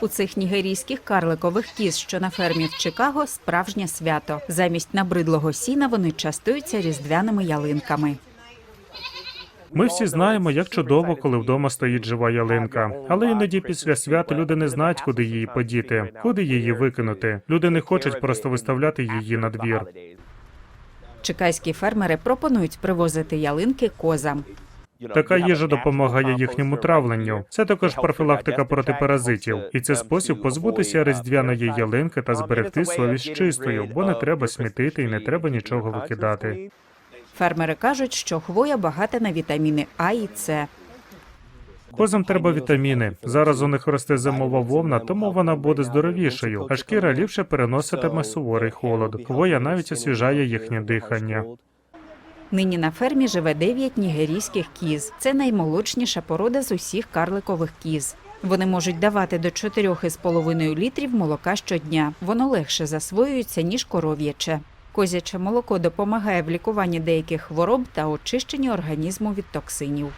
У цих нігерійських карликових кіз, що на фермі в Чикаго, справжнє свято. Замість набридлого сіна вони частуються різдвяними ялинками. Ми всі знаємо, як чудово, коли вдома стоїть жива ялинка. Але іноді після свят люди не знають, куди її подіти, куди її викинути. Люди не хочуть просто виставляти її на двір. Чекайські фермери пропонують привозити ялинки козам. Така їжа допомагає їхньому травленню. Це також профілактика проти паразитів, і це спосіб позбутися різдвяної ялинки та зберегти совість чистою, бо не треба смітити і не треба нічого викидати. Фермери кажуть, що хвоя багата на вітаміни А і С. Козам треба вітаміни. Зараз у них росте зимова вовна, тому вона буде здоровішою, а шкіра ліпше переноситиме суворий холод. Хвоя навіть освіжає їхнє дихання. Нині на фермі живе 9 нігерійських кіз. Це наймолочніша порода з усіх карликових кіз. Вони можуть давати до 4,5 літрів молока щодня. Воно легше засвоюється, ніж коров'яче. Козяче молоко допомагає в лікуванні деяких хвороб та очищенні організму від токсинів.